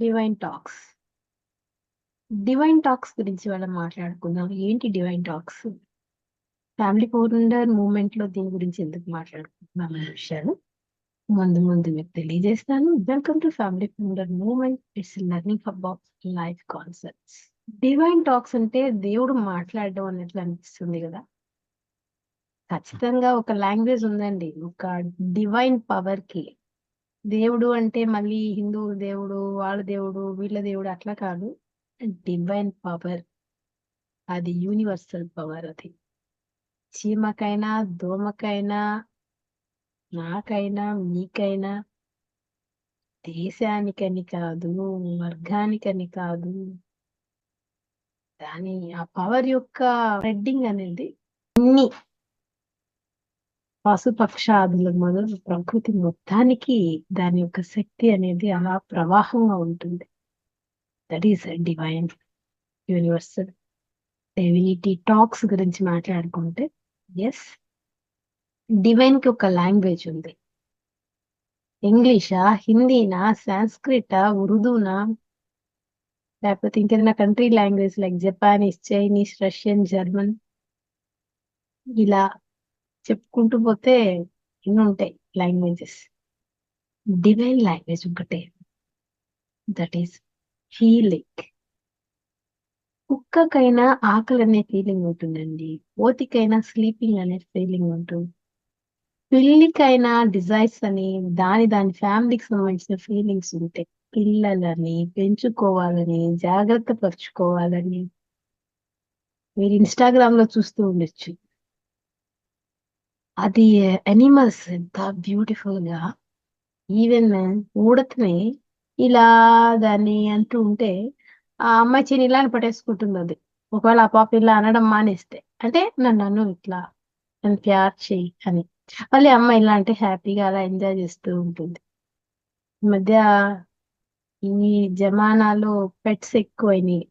Divine talks. Divine talks గురించి ఇవాళ మాట్లాడుకుందాం. ఏంటి డివైన్ టాక్స్? ఫ్యామిలీ ఫౌండర్లో దీని గురించి ఎందుకు మాట్లాడుకుంటున్నాం అనే విషయాలు ముందు ముందు మీకు తెలియజేస్తాను. Welcome to family founder moment it's learning about life concepts. Divine talks అంటే దేవుడు మాట్లాడడం అన్నట్లు అనిపిస్తుంది కదా ఖచ్చితంగా ఒక లాంగ్వేజ్ ఉందండి. ఒక డివైన్ పవర్కి దేవుడు అంటే మళ్ళీ హిందూ దేవుడు, వాళ్ళ దేవుడు, వీళ్ళ దేవుడు అట్లా కాదు. Divine power. అది యూనివర్సల్ పవర్ అది. చీమకైనా, దోమకైనా, నాకైనా, మీకైనా దేశానికని కాదు, వర్గానికని కాదు. దాని ఆ పవర్ యొక్క స్ప్రెడ్డింగ్ అనేది అన్ని పశుపక్షాదులు మొదలు ప్రకృతి మొత్తానికి దాని యొక్క శక్తి అనేది అలా ప్రవాహంగా ఉంటుంది. That is divine universal divinity talks గురించి మాట్లాడుకుంటే యెస్ డివైన్‌కి ఒక లాంగ్వేజ్ ఉంది. ఇంగ్లీషా? హిందీనా? సాంస్క్రిటా? ఉర్దూనా? లేకపోతే ఇంకేదైనా country language like Japanese, Chinese, Russian, German ఇలా చెప్పుకుంటూ పోతే ఎన్నుంటాయి లాంగ్వేజెస్. డివైన్ లాంగ్వేజ్ ఒకటే. That is healing. కుక్కకైనా అనే ఫీలింగ్ ఉంటుందండి. ఓతికైనా స్లీపింగ్ అనే ఫీలింగ్ ఉంటుంది. పిల్లికైనా డిజైర్స్ అని దాని దాని ఫ్యామిలీకి సంబంధించిన ఫీలింగ్స్ ఉంటాయి. పిల్లలని పెంచుకోవాలని, జాగ్రత్త పరుచుకోవాలని. మీరు ఇన్‌స్టాగ్రామ్‌లో చూస్తూ ఉండొచ్చు. అది యానిమల్స్ ఎంత బ్యూటిఫుల్‌గా ఈవెన్ ఊడతని ఇలా దాన్ని అంటూ ఉంటే ఆ అమ్మాయి చెయ్యిని పట్టేసుకుంటుంది పట్టేసుకుంటుందది. ఒకవేళ ఆ పాప ఇలా అనడం మానేస్తే. అంటే నన్నను ఇట్లా నన్ను ప్యార్ చెయ్యి అని. మళ్ళీ అమ్మాయి ఇలా అంటే హ్యాపీగా అలా ఎంజాయ్ చేస్తూ ఉంటుంది. ఈ మధ్య ఈ జమానాలో పెట్స్ ఎక్కువైనాయి.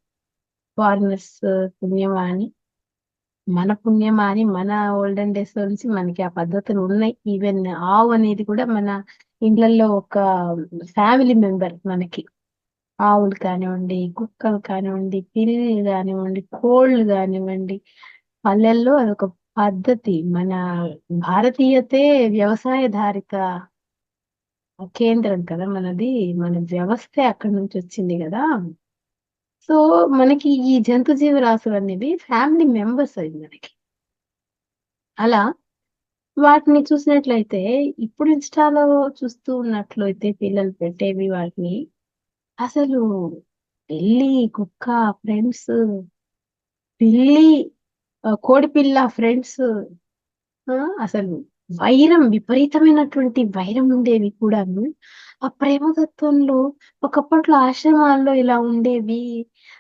ఫారినర్స్ పుణ్యమా అని. మన పుణ్యమా అని మన ఓల్డెన్ డేస్ నుంచి మనకి ఆ పద్ధతులు ఉన్నాయి. ఈవెన్ ఆవు అనేది కూడా మన ఇండ్లలో ఒక ఫ్యామిలీ మెంబర్ మనకి. ఆవులు కానివ్వండి, కుక్కలు కానివ్వండి, పిల్లి కానివ్వండి కోళ్ళు కానివ్వండి పల్లెల్లో అదొక పద్ధతి. మన భారతీయతే వ్యవసాయధారిత కేంద్రం కదా మనది. మన వ్యవస్థే అక్కడి నుంచి వచ్చింది కదా సో, మనకి ఈ జంతు జీవరాశులనేవి ఫ్యామిలీ మెంబర్స్ అవి మనకి. అలా వాటిని చూసినట్లయితే ఇప్పుడు ఇన్‌స్టాలో చూస్తూ ఉన్నట్లయితే పిల్లలు పెట్టేవి వాటిని అసలు పిల్లి, కుక్క ఫ్రెండ్స్, పిల్లి కోడి కోడిపిల్ల ఫ్రెండ్స్ ఆ! అసలు వైరం విపరీతమైనటువంటి వైరం ఉండేవి కూడాను. ఆ ప్రేమతత్వంలో ఒకప్పట్లో ఆశ్రమాల్లో ఇలా ఉండేవి.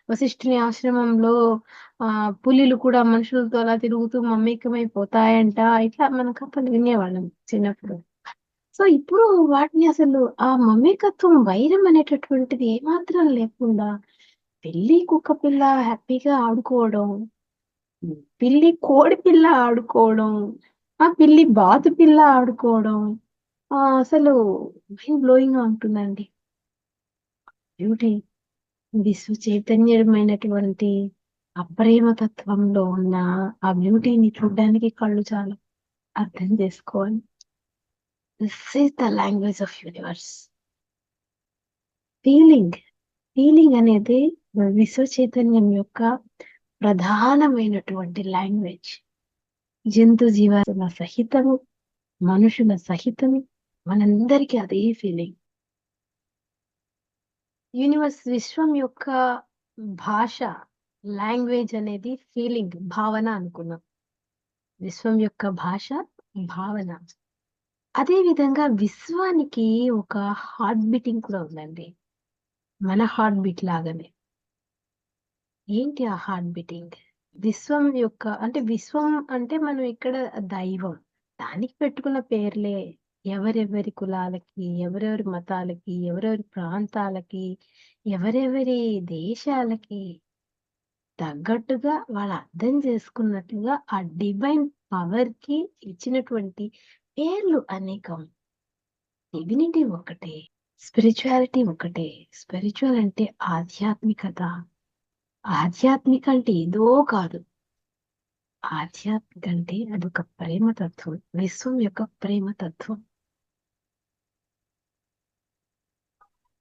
వశిష్ఠుని ఆశ్రమంలో ఆ పులిలు కూడా మనుషులతో అలా తిరుగుతూ మమేకమైపోతాయంట. ఇట్లా మనం కథలు వినేవాళ్ళం చిన్నప్పుడు. సో, ఇప్పుడు వాటిని అసలు ఆ మమేకత్వం, వైరం అనేటటువంటిది ఏమాత్రం లేకుండా పిల్లి, కుక్క పిల్ల హ్యాపీగా ఆడుకోవడం. పిల్లి పిల్లి, కోడిపిల్ల ఆడుకోవడం. ఆ! పిల్లి, బాతు పిల్ల ఆడుకోవడం. అసలు మైండ్ బ్లోయింగ్‌గా ఉంటుందండి. బ్యూటీ విశ్వ చైతన్యమైనటువంటి అప్రేమ తత్వంలో ఉన్న ఆ బ్యూటీని చూడడానికి కళ్ళు చాలా అర్థం చేసుకోవాలి. This is the language of universe. Feeling. Feeling అనేది విశ్వ చైతన్యం యొక్క ప్రధానమైనటువంటి లాంగ్వేజ్. జంతు జీవాల సహితము, మనుషుల సహితము మనందరికీ అదే ఫీలింగ్. యూనివర్స్ విశ్వం యొక్క భాష, లాంగ్వేజ్ అనేది ఫీలింగ్, భావన అనుకున్నాం. విశ్వం యొక్క భాష భావన. అదే విధంగా విశ్వానికి ఒక హార్ట్ బీటింగ్ కూడా ఉందండి. మన హార్ట్ బీట్ లాగానే. ఏంటి ఆ హార్ట్ బీటింగ్? విశ్వం యొక్క అంటే విశ్వం అంటే మనం ఇక్కడ దైవం. దానికి పెట్టుకున్న పేర్లే ఎవరెవరి కులాలకి, ఎవరెవరి మతాలకి, ఎవరెవరి ప్రాంతాలకి, ఎవరెవరి దేశాలకి తగ్గట్టుగా వాళ్ళు అర్థం చేసుకున్నట్టుగా ఆ డివైన్ పవర్కి ఇచ్చినటువంటి పేర్లు అనేకం. డివినిటీ ఒకటే. స్పిరిచువాలిటీ ఒకటే స్పిరిచువల్ అంటే ఆధ్యాత్మికత ఆధ్యాత్మిక అంటే ఏదో కాదు ఆధ్యాత్మిక అంటే అదొక ప్రేమ తత్వం విశ్వం యొక్క ప్రేమ తత్వం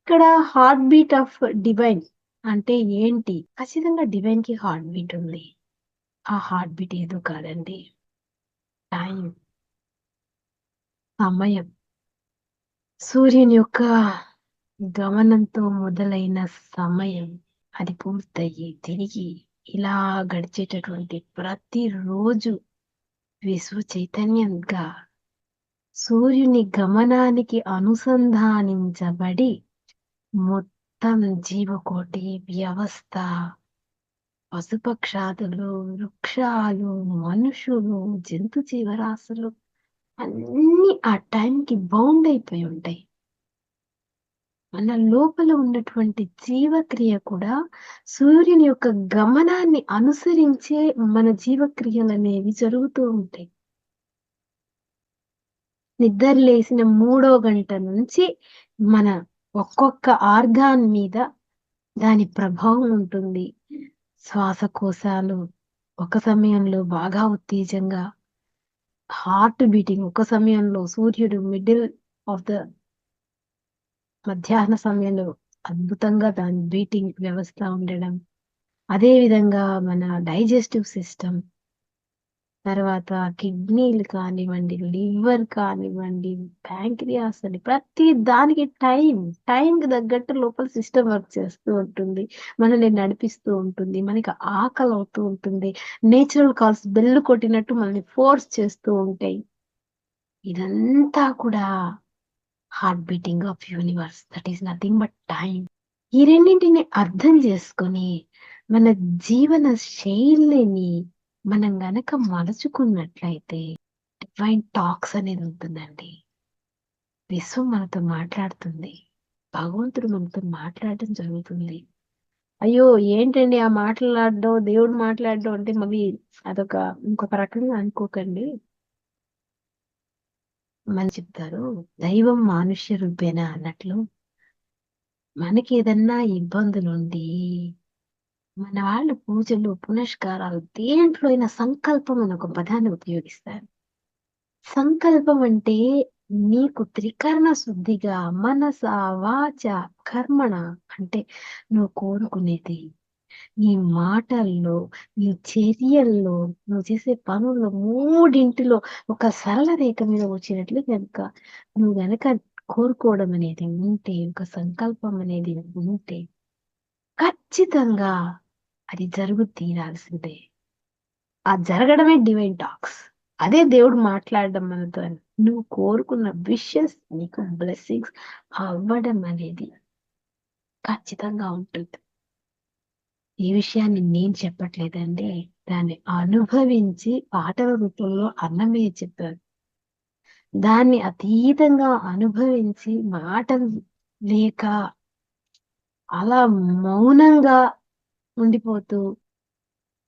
ఇక్కడ హార్ట్ బీట్ ఆఫ్ డివైన్ అంటే ఏంటి? ఖచ్చితంగా డివైన్కి హార్ట్ బీట్ ఉంది. ఆ హార్ట్ బీట్ ఏదో కాదండి. టైం సమయం. సూర్యుని యొక్క గమనంతో మొదలైన సమయం అది పూర్తయ్యి తిరిగి ఇలా గడిచేటటువంటి ప్రతిరోజు విశ్వ చైతన్యంగా సూర్యుని గమనానికి అనుసంధానించబడి మొత్తం జీవకోటి వ్యవస్థ పశుపక్షాదులు వృక్షాలు మనుషులు జంతు జీవరాశులు అన్ని ఆ టైంకి బౌండ్ అయిపోయి ఉంటాయి. మన లోపల ఉన్నటువంటి జీవక్రియ కూడా సూర్యుని యొక్క గమనాన్ని అనుసరించే మన జీవక్రియలు అనేవి జరుగుతూ ఉంటాయి. నిద్ర లేసిన మూడో గంట నుంచి మన ఒక్కొక్క ఆర్గాన్ మీద దాని ప్రభావం ఉంటుంది. శ్వాసకోశాలు ఒక సమయంలో బాగా ఉత్తేజంగా హార్ట్ బీటింగ్ ఒక సమయంలో సూర్యుడు మిడిల్ ఆఫ్ ద మధ్యాహ్న సమయంలో అద్భుతంగా దాని బీటింగ్ వ్యవస్థ ఉండడం. అదే విధంగా మన డైజెస్టివ్ సిస్టమ్ తర్వాత కిడ్నీలు కానివ్వండి లివర్ కానివ్వండి ప్యాంక్రియాస్ అని ప్రతి దానికి టైం టైంకి తగ్గట్టు లోపల సిస్టమ్ వర్క్ చేస్తూ ఉంటుంది. మనల్ని నడిపిస్తూ ఉంటుంది. మనకి ఆకలి అవుతూ ఉంటుంది. నేచురల్ కాల్స్ బెల్లు కొట్టినట్టు మనల్ని ఫోర్స్ చేస్తూ ఉంటాయి. ఇదంతా కూడా heart beating of universe. That is nothing but time ఈ రెండింటిని అర్థం చేసుకొని మన జీవన శైలిని మనం గనక మలుచుకున్నట్లయితే డివైన్ టాక్స్ అనేది ఉంటుందండి. విశ్వం మనతో మాట్లాడుతుంది. భగవంతుడు మనతో మాట్లాడటం జరుగుతుంది. అయ్యో ఏంటండి ఆ మాట్లాడడం దేవుడు మాట్లాడడం అంటే మళ్ళీ అదొక ఇంకొక రకంగా అనుకోకండి. మన చెప్తారు దైవం మానుష్య రూపేణ అన్నట్లు మనకి ఏదన్నా ఇబ్బందులు ఉండి మన వాళ్ళు పూజలు పునస్కారాలు దేంట్లో అయినా సంకల్పం అని ఒక పదాన్ని ఉపయోగిస్తారు. సంకల్పం అంటే నీకు త్రికరణ శుద్ధిగా మనస వాచ కర్మణ అంటే నువ్వు కోరుకునేది. నీ మాటల్లో నీ చర్యల్లో నువ్వు చేసే పనుల్లో మూడింటిలో ఒక సరళ రేఖ మీద వచ్చినట్లు కనుక నువ్వు గనక కోరుకోవడం అనేది ఉంటే ఒక సంకల్పం అనేది ఉంటే ఖచ్చితంగా అది జరుగు తీరాల్సిందే ఆ జరగడమే డివైన్ టాక్స్ అదే దేవుడు మాట్లాడడం మనతో నువ్వు కోరుకున్న విషెస్ నీకు బ్లెస్సింగ్స్ అవ్వడం అనేది ఖచ్చితంగా ఉంటుంది. ఈ విషయాన్ని నేను చెప్పట్లేదండి. దాన్ని అనుభవించి పాటల రూపంలో అన్నమయ్య చెప్పారు దాన్ని అతీతంగా అనుభవించి మాటలు లేక అలా మౌనంగా ఉండిపోతూ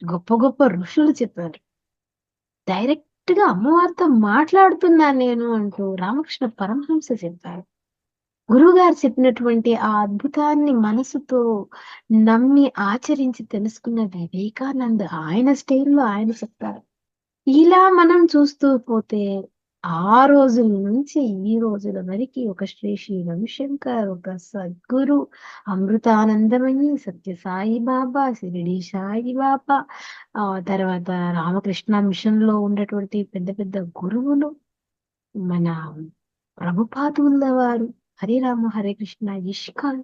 గొప్ప గొప్ప ఋషులు చెప్పారు. డైరెక్ట్గా అమ్మవారితో మాట్లాడుతున్నాను నేను అంటూ రామకృష్ణ పరమహంస చెప్పారు. గురువుగారు చెప్పినటువంటి ఆ అద్భుతాన్ని మనసుతో నమ్మి ఆచరించి తెలుసుకున్న వివేకానంద్ ఆయన స్టైల్లో ఆయన చెప్తారు ఇలా మనం చూస్తూ పోతే ఆ రోజుల నుంచి ఈ రోజుల వరకు ఒక శ్రీ శ్రీ రవిశంకర్ ఒక సద్గురు అమృతానందమయ్యి సత్య సాయి బాబా షిరిడి సాయి బాబా ఆ తర్వాత రామకృష్ణ మిషన్లో ఉన్నటువంటి పెద్ద పెద్ద గురువులు మన ప్రభుపాదుల వారు హరే రామ హరే కృష్ణ ఇష్కాన్.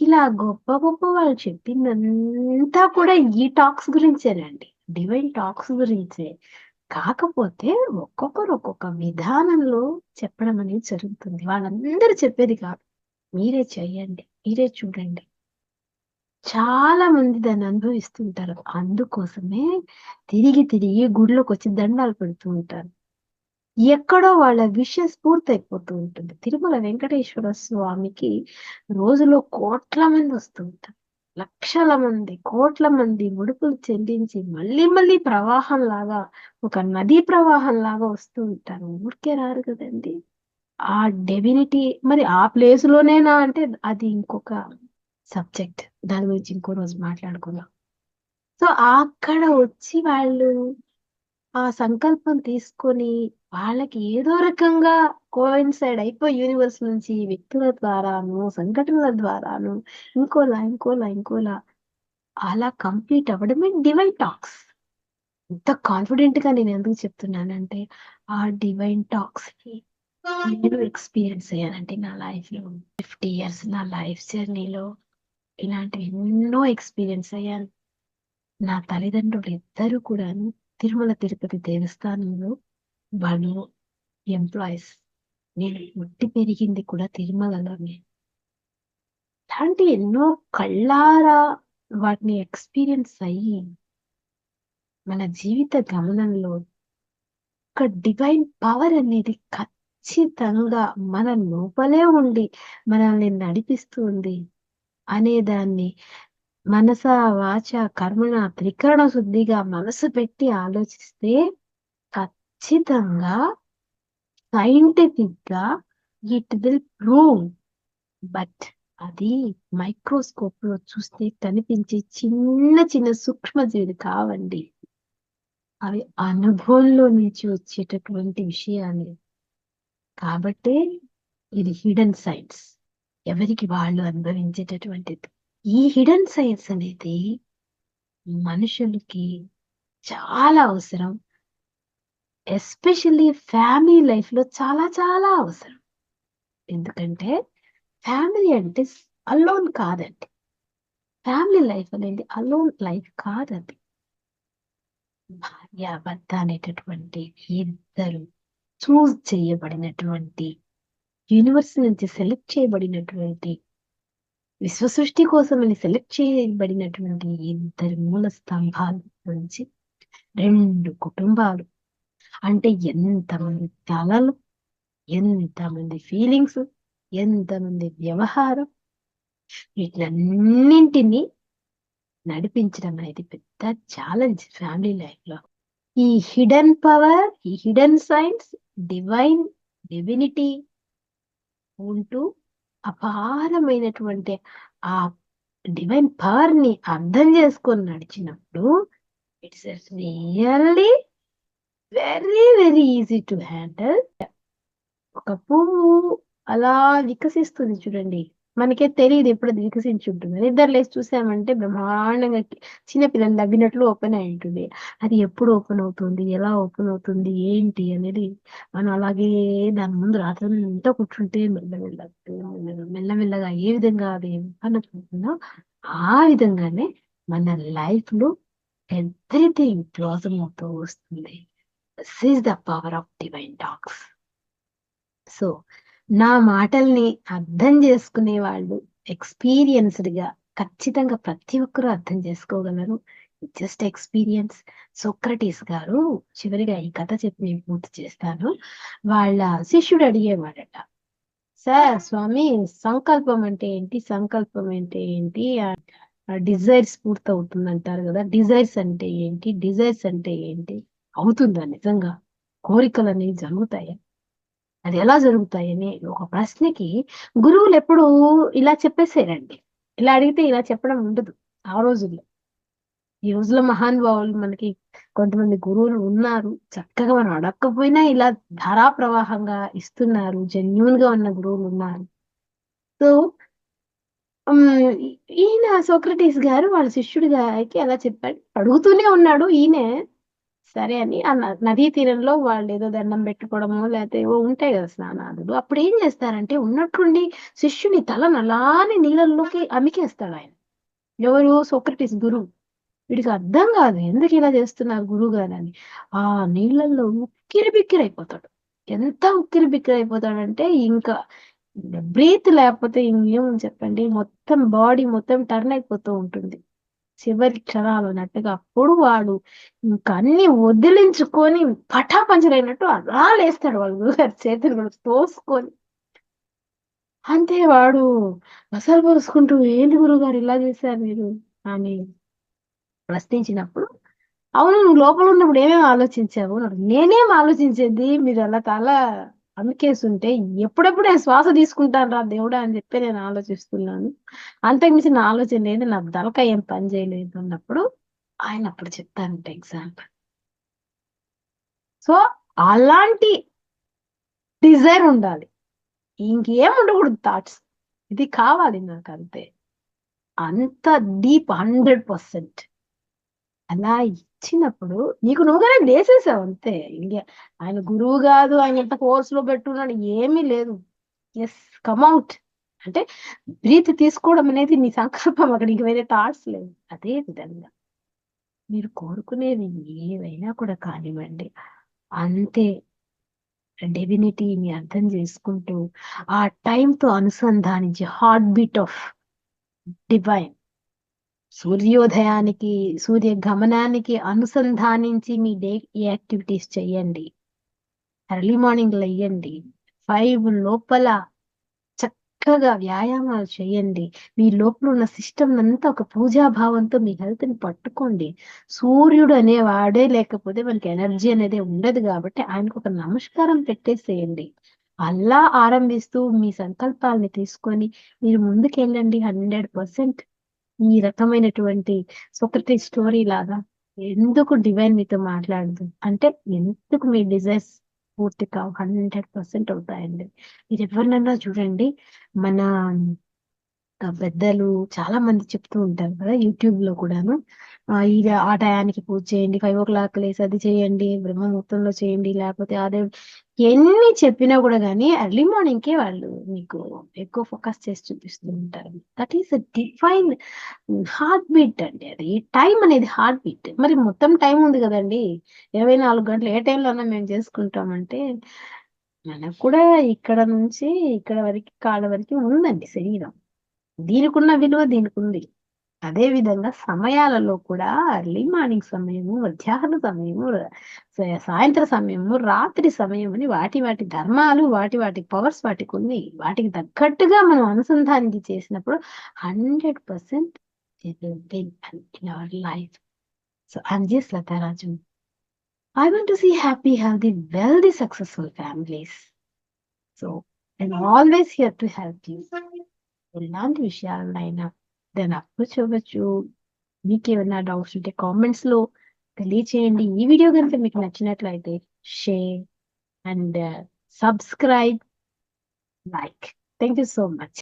ఇలా గొప్ప గొప్ప వాళ్ళు చెప్పిందంతా కూడా ఈ టాక్స్ గురించేనండి. డివైన్ టాక్స్ గురించే. కాకపోతే ఒక్కొక్కరు ఒక్కొక్క విధానంలో చెప్పడం అనేది జరుగుతుంది. వాళ్ళందరూ చెప్పేది కాదు. మీరే చెయ్యండి మీరే చూడండి. చాలా మంది దాన్ని అనుభవిస్తుంటారు. అందుకోసమే తిరిగి తిరిగి గుడిలోకి వచ్చి దండాలు పెడుతూ ఉంటారు. ఎక్కడో వాళ్ళ విషయం పూర్తయిపోతూ ఉంటుంది. తిరుమల వెంకటేశ్వర స్వామికి రోజులో కోట్ల మంది వస్తూ ఉంటారు. లక్షల మంది కోట్ల మంది ముడుపులు చెల్లించి మళ్ళీ మళ్ళీ ప్రవాహం లాగా ఒక నదీ ప్రవాహం లాగా వస్తూ ఉంటారు. ఊరికే రారు కదండి. ఆ డెవినిటీ మరి ఆ ప్లేస్ లోనేనా అంటే అది ఇంకొక సబ్జెక్ట్. దాని గురించి ఇంకో రోజు మాట్లాడుకుందాం. సో అక్కడ వచ్చి వాళ్ళు ఆ సంకల్పం తీసుకొని వాళ్ళకి ఏదో రకంగా కోయిన్సైడ్ అయిపోయి యూనివర్స్ నుంచి వ్యక్తుల ద్వారాను సంఘటనల ద్వారాను ఇంకోలా ఇంకోలా ఇంకోలా అలా కంప్లీట్ అవ్వడమే డివైన్ టాక్స్. ఇంత కాన్ఫిడెంట్గా నేను ఎందుకు చెప్తున్నానంటే ఆ డివైన్ టాక్స్ని నేను ఎక్స్పీరియన్స్ అయ్యానంటే నా లైఫ్లో ఫిఫ్టీ ఇయర్స్ నా లైఫ్ జర్నీలో ఇలాంటివి ఎన్నో ఎక్స్పీరియన్స్ అయ్యాను. నా తల్లిదండ్రులు ఇద్దరు కూడాను తిరుమల తిరుపతి దేవస్థానంలో వాళ్ళు ఎంప్లాయీస్. నేను పుట్టి పెరిగింది కూడా తిరుమలలోనే. ఇలాంటి ఎన్నో కళ్ళారా వాటిని ఎక్స్పీరియన్స్ అయ్యి మన జీవిత గమనంలో ఒక డివైన్ పవర్ అనేది ఖచ్చితంగా మన లోపలే ఉండి మనల్ని నడిపిస్తుంది అనే దాన్ని మనస వాచ కర్మణ త్రికరణ శుద్ధిగా మనసు పెట్టి ఆలోచిస్తే ఖచ్చితంగా సైంటిఫిక్గా ఇట్ విల్ ప్రూవ్ బట్ అది మైక్రోస్కోప్లో చూస్తే కనిపించే చిన్న చిన్న సూక్ష్మజీవి కావండి. అవి అనుభవంలో నుంచి వచ్చేటటువంటి విషయాలు. కాబట్టి ఇది హిడెన్ సైన్స్ ఎవరికి వాళ్ళు అనుభవించేటటువంటిది. ఈ హిడెన్ సైన్స్ అనేది మనుషులకి చాలా అవసరం. ఎస్పెషల్లీ ఫ్యామిలీ లైఫ్లో చాలా చాలా అవసరం. ఎందుకంటే ఫ్యామిలీ అంటే అలోన్ కాదండి. ఫ్యామిలీ లైఫ్ అనేది అలోన్ లైఫ్ కాదండి. భార్య భర్త అనేటటువంటి ఇద్దరు చూస్ చేయబడినటువంటి యూనివర్స్ నుంచి సెలెక్ట్ చేయబడినటువంటి విశ్వ సృష్టి కోసమని సెలెక్ట్ చేయబడినటువంటి ఇద్దరు మూల స్తంభాల నుంచి రెండు కుటుంబాలు అంటే ఎంతమంది తలలు ఎంతమంది ఫీలింగ్స్ ఎంతమంది వ్యవహారం వీటినన్నింటినీ నడిపించడం అనేది పెద్ద ఛాలెంజ్ ఫ్యామిలీ లైఫ్లో. ఈ హిడెన్ పవర్ ఈ హిడెన్ సైన్స్ డివైన్ డివినిటీ ఉంటూ అపారమైనటువంటి ఆ డివైన్ పవర్ని అర్థం చేసుకొని నడిచినప్పుడు it's really very very easy to handle ఒక పువ్వు అలా వికసిస్తుంది చూడండి. మనకే తెలియదు ఎప్పుడు వికసించి ఉంటుంది నిద్ర లేచి చూసామంటే బ్రహ్మాండంగా చిన్నపిల్లలు నవ్వినట్లు ఓపెన్ అయి ఉంటుంది. అది ఎప్పుడు ఓపెన్ అవుతుంది? ఎలా ఓపెన్ అవుతుంది? ఏంటి అనేది మనం అలాగే దాని ముందు రాత్రి అంతా కూర్చుంటే మెల్లమెల్లగా మెల్లమెల్లగా ఏ విధంగా అది అనుకుంటుందో ఆ విధంగానే మన లైఫ్లో ఎవ్రీథింగ్ బ్లాసమ్ అవుతూ వస్తుంది. This is the power of divine talks so నా మాటల్ని అర్థం చేసుకునే వాళ్ళు ఎక్స్పీరియన్స్డ్గా ఖచ్చితంగా ప్రతి ఒక్కరూ అర్థం చేసుకోగలరు. జస్ట్ ఎక్స్పీరియన్స్ సోక్రటీస్ గారు చివరిగా ఈ కథ చెప్పి నేను పూర్తి చేస్తాను. వాళ్ళ శిష్యుడు అడిగేవాడట సార్ స్వామి సంకల్పం అంటే ఏంటి? సంకల్పం అంటే ఏంటి? డిజైర్స్ పూర్తవుతుంది అంటారు కదా. డిజైర్స్ అంటే ఏంటి? డిజైర్స్ అంటే ఏంటి? అవుతుందా నిజంగా. కోరికలు అనేవి జరుగుతాయా. అది ఎలా జరుగుతాయని ఒక ప్రశ్నకి గురువులు ఎప్పుడు ఇలా చెప్పేసారండి. ఇలా అడిగితే ఇలా చెప్పడం ఉండదు ఆ రోజుల్లో. ఈ రోజుల్లో మహానుభావులు మనకి కొంతమంది గురువులు ఉన్నారు. చక్కగా మనం అడగకపోయినా ఇలా ధారా ప్రవాహంగా ఇస్తున్నారు. జెన్యున్గా ఉన్న గురువులు ఉన్నారు. సో ఈయన సోక్రటీస్ గారు వాళ్ళ శిష్యుడి గారికి అలా చెప్పాడు. అడుగుతూనే ఉన్నాడు. ఈయనే సరే అని ఆ నదీ తీరంలో వాళ్ళు ఏదో దండం పెట్టుకోవడము లేకపోతే ఏవో ఉంటాయి కదా స్నానాదులు అప్పుడు ఏం చేస్తారంటే ఉన్నట్టుండి శిష్యుని తలను అలానే నీళ్ళల్లోకి అమికేస్తాడు ఆయన. ఎవరు? సోక్రటిస్ గురువు వీడికి అర్థం కాదు ఎందుకు ఇలా చేస్తున్నారు గురువు గారు అని. ఆ నీళ్ళల్లో ఉక్కిరి బిక్కిరి అయిపోతాడు ఎంత ఉక్కిరి బిక్కిరి అయిపోతాడంటే ఇంకా బ్రీత్ లేకపోతే ఇంకేమని చెప్పండి? మొత్తం బాడీ మొత్తం టర్న్ అయిపోతూ ఉంటుంది. చివరి క్షణాలు అన్నట్టుగా అప్పుడు వాడు ఇంకా అన్ని వదిలించుకొని పటాపంచలైనట్టు అలా లేస్తాడు వాడు గురుగారు చేతులు కూడా తోసుకొని. అంతే వాడు మసాలు పోసుకుంటూ ఏంటి గురుగారు ఇలా చేశారు మీరు? అని ప్రశ్నించినప్పుడు అవును నువ్వు లోపల ఉన్నప్పుడు ఏమేమి ఆలోచించావు? నేనేం ఆలోచించేది? మీరు అలా తల అమికేసుంటే ఎప్పుడెప్పుడు నేను శ్వాస తీసుకుంటాను రా దేవుడా అని చెప్పి నేను ఆలోచిస్తున్నాను. అంతకు నా ఆలోచన లేదు నా దళక ఏం పని చేయలేదు అన్నప్పుడు ఆయన అప్పుడు చెప్తానంట ఎగ్జాంపుల్. సో అలాంటి డిజైర్ ఉండాలి. ఇంకేం ఉండకూడదు థాట్స్. ఇది కావాలి నాకు అంతే. అంత డీప్ హండ్రెడ్ పర్సెంట్. అలా ఇచ్చినప్పుడు నీకు నువ్వుగానే లేసేసావు అంతే. ఇంకా ఆయన గురువు కాదు ఆయన ఎంత కోర్సులో పెట్టున్నాడు ఏమీ లేదు. ఎస్ కమౌట్ అంటే బ్రీత్ తీసుకోవడం అనేది నీ సంకల్పం. అక్కడ ఇంక వేరే థాట్స్ లేవు. అదే విధంగా మీరు కోరుకునేవి ఏవైనా కూడా కానివ్వండి. అంతే. డెఫినిటీని అర్థం చేసుకుంటూ ఆ టైంతో అనుసంధానించి హార్ట్ బీట్ ఆఫ్ డివైన్ సూర్యోదయానికి సూర్య గమనానికి అనుసంధానించి మీ డే యాక్టివిటీస్ చెయ్యండి. ఎర్లీ మార్నింగ్ లెయ్యండి. ఫైవ్ లోపల చక్కగా వ్యాయామాలు చేయండి మీ లోపల ఉన్న సిస్టమ్ అంతా ఒక పూజాభావంతో మీ హెల్త్ని పట్టుకోండి. సూర్యుడు అనేవాడే లేకపోతే మనకి ఎనర్జీ అనేది ఉండదు కాబట్టి ఆయనకు ఒక నమస్కారం పెట్టేసేయండి. అలా ఆరంభిస్తూ మీ సంకల్పాలని తీసుకొని మీరు ముందుకెళ్ళండి హండ్రెడ్ పర్సెంట్. ఈ రకమైనటువంటి సొకటి స్టోరీ లాగా ఎందుకు డివైన్ మీతో మాట్లాడదు? అంటే ఎందుకు మీ డిజైర్స్ పూర్తి కావు హండ్రెడ్ పర్సెంట్ అవుతాయండి? మీరు ఎవరినన్నా చూడండి మన పెద్దలు చాలా మంది చెప్తూ ఉంటారు కదా యూట్యూబ్లో కూడాను ఇది ఆ టయానికి పూజ చేయండి ఫైవ్ ఓ క్లాక్ లేసి అది చేయండి బ్రహ్మముహూర్తంలో చేయండి లేకపోతే అదే ఎన్ని చెప్పినా కూడా కానీ ఎర్లీ మార్నింగ్ కే వాళ్ళు మీకు ఎక్కువ ఫోకస్ చేసి చూపిస్తూ ఉంటారు. That is divine heart beat అండి అది. టైం అనేది హార్ట్ బీట్. మరి మొత్తం టైం ఉంది కదండి. ఇరవై నాలుగు గంటలు ఏ టైంలోనే మేము చేసుకుంటామంటే మనకు కూడా ఇక్కడ నుంచి ఇక్కడ వరకు కాళ్ళ వరకు ఉందండి శరీరం. దీనికి ఉన్న విలువ దీనికి ఉంది అదే విధంగా సమయాలలో కూడా ఎర్లీ మార్నింగ్ సమయము మధ్యాహ్న సమయము సాయంత్ర సమయము రాత్రి సమయం అని వాటి వాటి ధర్మాలు వాటి వాటి పవర్స్ వాటికి ఉంది వాటికి తగ్గట్టుగా మనం అనుసంధానించి చేసినప్పుడు hundred percent in our life so I'm Latharaju I want to see happy healthy wealthy successful families so and always here to help you ఎలాంటి విషయాలనైనా దాన్ని అప్పు చూడవచ్చు మీకు ఏమైనా డౌట్స్ ఉంటే కామెంట్స్లో తెలియచేయండి. ఈ వీడియో కనుక మీకు నచ్చినట్లయితే share and subscribe like. Thank you so much.